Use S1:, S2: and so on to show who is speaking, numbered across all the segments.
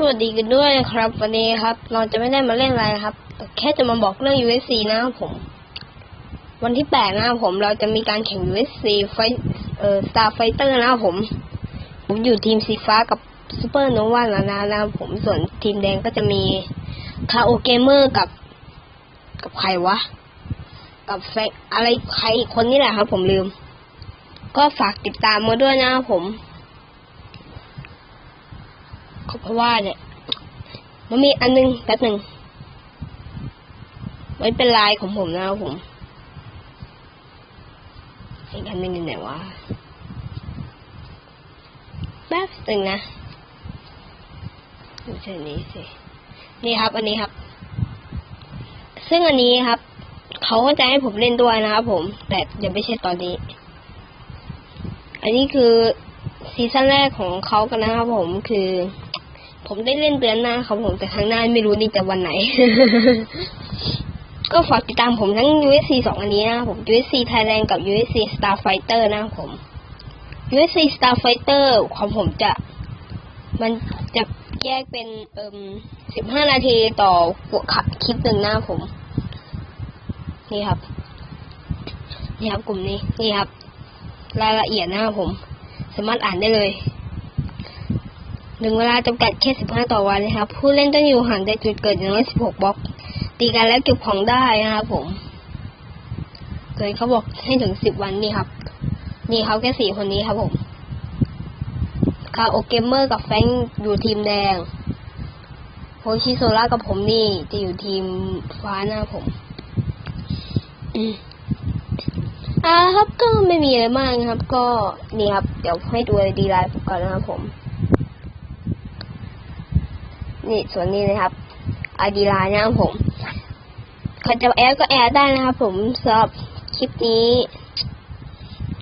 S1: สวัสดีกันด้วยครับ วันนี้ครับ เราจะไม่ได้มาเล่นอะไรครับ แค่จะมาบอกเรื่อง USC นะครับผม วันที่แปดนะครับผมเราจะมีการแข่ง USC ไฟเอ่อ Star Fighter นะครับผม ผมอยู่ทีมสีฟ้ากับซูเปอร์โนวาแล้วนะนะครับผมส่วนทีมแดงก็จะมีคาโอเกมเมอร์กับ กับใครวะ กับแฟอะไรใครอีกคนนี่แหละครับ ผมลืม ก็ฝากติดตามมาด้วยนะครับผม เพราะว่าเนี่ย มันมีอันนึงแป๊บหนึ่งไว้เป็นลายของผมนะครับผมอีกอันหนึงไหนวะแป๊บหนึ่งนะไม่ใช่นี้สินี่ครับ อันนี้ครับ ซึ่งอันนี้ครับเขาก็จะให้ผมเล่นด้วยนะครับผม แต่ยังไม่ใช่ตอนนี้ อันนี้คือซีซั่นแรกของเขากันนะครับผมคือ ผมได้เล่นเดือนหน้าครับผมแต่ครั้งหน้าไม่รู้นี่จะวันไหน ก็ฝากติดตามผมทั้ง USC สองอันนี้นะครับผม USC Thailand กับ USC Starfighter นะครับผม USC Starfighter ของผมจะ มันจะแยกเป็นเอ่มสิบห้านาทีต่อหัวขับคลิปหนึ่งนะครับผม นี่ครับ นี่ครับกลุ่มนี้ นี่ครับ รายละเอียดนะครับผม สามารถอ่านได้เลย หนึ่งเวลาจำกัดแค่สิบห้าต่อวันนะครับ ผู้เล่นต้องอยู่ห่างจากจุดเกิดอย่างน้อยสิบหกบล็อก ตีกันแล้วเก็บของได้นะครับผม เกิดเขาบอกให้ถึงสิบวันนี่ครับ นี่เขาแค่สี่คนนี้ครับผมคาโอเกมเมอร์กับแฟงอยู่ทีมแดงโฮชิโซล่ากับผมนี่จะอยู่ทีมฟ้านะครับผมอ่าครับก็ไม่มีอะไรมากนะครับ ก็นี่ครับ เดี๋ยวให้ดูดีไลน์ก่อนนะครับผม นี่ส่วนนี้นะครับไอดีไลน์นะครับผมใครจะแอดก็แอดได้นะครับผมสำหรับคลิปนี้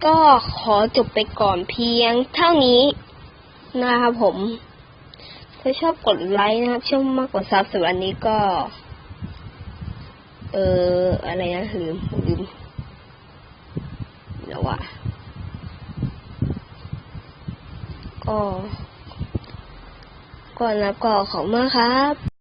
S1: ก็ขอจบไปก่อนเพียงเท่านี้นะครับผมถ้าชอบกดไลค์นะครับชอบมากกว่าซับสำหรับอันนี้ก็ เอออะไรนะลืมลืมแล้วว่าก็ ก่อนแล้วก็ขอบคุณมากครับ